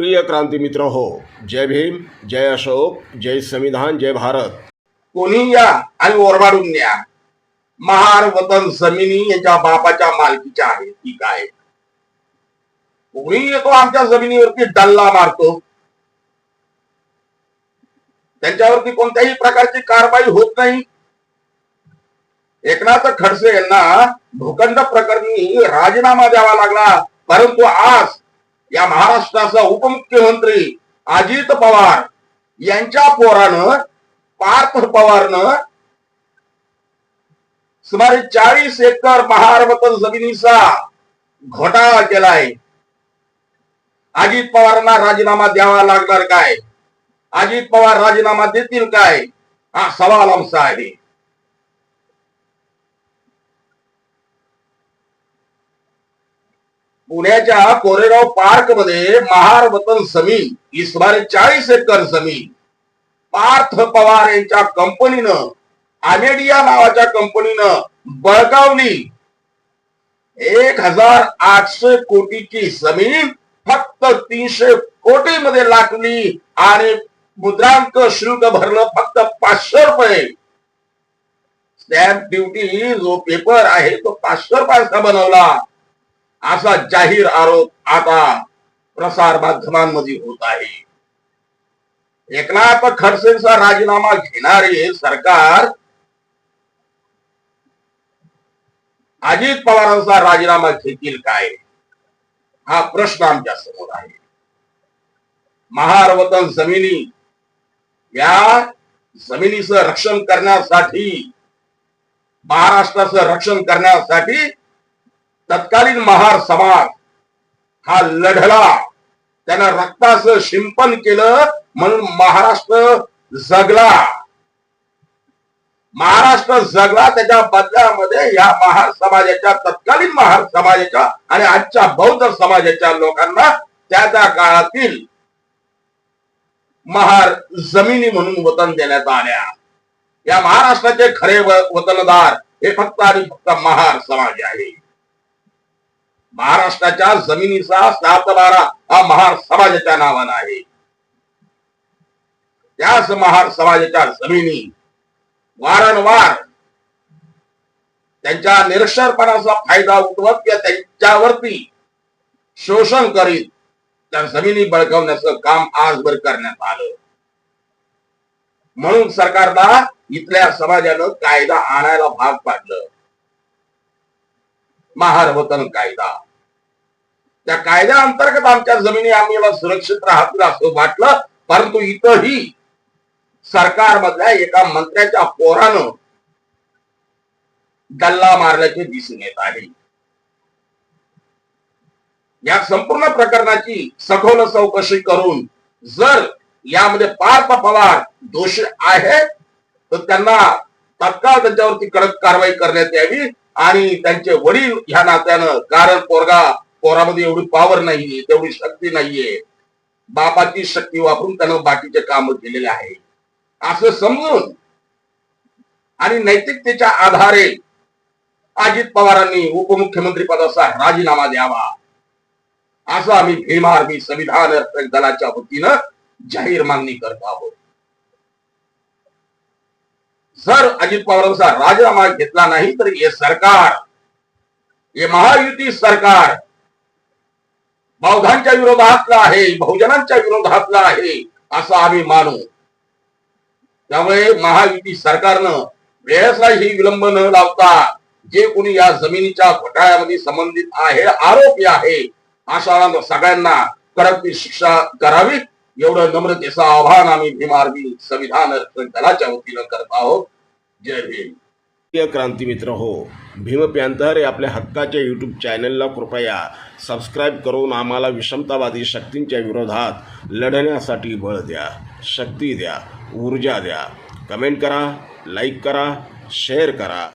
प्रिय क्रांती मित्र हो जय भीम जय अशोक जय संविधान जय भारत. कोणी या आणि ओरबाडून या महार वतन जमिनी यांच्या बापाच्या मालकीच्या आहे की काय? कोणी येतो आमच्या जमिनीवरती डल्ला मारतो? त्यांच्यावरती कोणत्याही प्रकारची कारवाई होत नाही. एकनाथ खडसे यांना भूखंड प्रकरणी राजीनामा द्यावा लागला परंतु आज या महाराष्ट्राचा उपमुख्यमंत्री अजित पवार यांच्या पोरानं पार्थ पवारनं सुमारे चाळीस एकर महारवतन जमिनीचा घोटाळा केलाय. अजित पवारांना राजीनामा द्यावा लागणार काय? अजित पवार राजीनामा देतील काय? हा सवाल आमचा आहे. पुण्याच्या कोरेगाव पार्कमध्ये महार वतन जमीन ही सुमारे चाळीस एकर जमीन. पार्थ पवार यांच्या कंपनीनं आमेडिया नावाच्या कंपनीनं बळकावली. एक हजार आठशे कोटीची जमीन फक्त तीनशे कोटी मध्ये लाटली आणि मुद्रांक शुल्क भरलं फक्त पाचशे रुपये. स्टॅम्प ड्युटी जो पेपर आहे तो पाचशे रुपयाचा बनवला. असा जाहीर आरोप आता प्रसार माध्यमांमध्ये होत आहे. एकनाथ खडसेंचा राजीनामा घेणारे सरकार अजित पवारांचा राजीनामा घेतील काय? हा प्रश्न आमच्यासमोर आहे. महार वतन जमिनी या जमिनीचं रक्षण करण्यासाठी महाराष्ट्राचं रक्षण करण्यासाठी तत्कालीन महार समाज हा लढला. त्यांना रक्ताचं शिंपन केलं म्हणून महाराष्ट्र जगला. महाराष्ट्र जगला त्याच्या बदल्यामध्ये या महार समाजाच्या तत्कालीन महार समाजाच्या आणि आजच्या बौद्ध समाजाच्या लोकांना त्या त्या काळातील महार जमिनी म्हणून वतन देण्यात आल्या. या महाराष्ट्राचे खरे वतनदार हे फक्त आणि फक्त महार समाज आहे. महाराष्ट्राच्या जमिनीचा सात बारा हा महार समाजाच्या नावानं आहे. त्याच महार समाजाच्या जमिनी वारंवार त्यांच्या निरक्षरपणाचा फायदा उठवत किंवा त्यांच्यावरती शोषण करीत त्या जमिनी बळकवण्याचं काम आजवर करण्यात आलं. म्हणून सरकारला इथल्या समाजानं कायदा आणायला भाग पाडलं. महार वतन कायदा. त्या कायद्या अंतर्गत आमच्या जमिनी आम्हाला सुरक्षित राहतील असं वाटलं परंतु इथंही सरकारमधल्या एका मंत्र्याच्या पोरानं डल्ला मारल्याचे दिसून येत आहे. या संपूर्ण प्रकरणाची सखोल चौकशी करून जर यामध्ये पार्थ पवार दोषी आहेत तर त्यांना तत्काळ त्यांच्यावरती कडक कारवाई करण्यात यावी. आणि त्यांचे वडील ह्या नात्यानं कारण पोरगा पोरामध्ये एवढी पॉवर नाहीये तेवढी शक्ती नाहीये. बापाची शक्ती वापरून त्यानं बाकीचे काम केलेले आहे. असं समजून आणि नैतिकतेच्या आधारे अजित पवारांनी उपमुख्यमंत्री पदाचा राजीनामा द्यावा. असं आम्ही भीम मी संविधान रक्षक दलाच्या वतीनं जाहीर मागणी करत आहोत. जर अजित पवारांचा राजीनामा घेतला नाही तर हे सरकार हे महायुती सरकार बौद्धांच्या विरोधातलं आहे बहुजनांच्या विरोधातलं आहे असं आम्ही मानू. त्यामुळे महायुती सरकारनं वेळेसलाही विलंब न लावता जे कोणी या जमिनीच्या घोटाळ्यामध्ये संबंधित आहे आरोपी आहे अशा सगळ्यांना कडक ती शिक्षा करावी. एवढं नम्रतेचं आव्हान आम्ही भीम आर्मी संविधान दलाच्या वतीनं करत आहोत. जय भीम. प्रिय क्रांती मित्र हो भीम पॅन्थर आपल्या हक्काच्या यूट्यूब चॅनलला कृपया सबस्क्राईब करून आम्हाला विषमतावादी शक्तींच्या विरोधात लढण्यासाठी बळ द्या शक्ती द्या ऊर्जा द्या. कमेंट करा लाईक करा शेअर करा.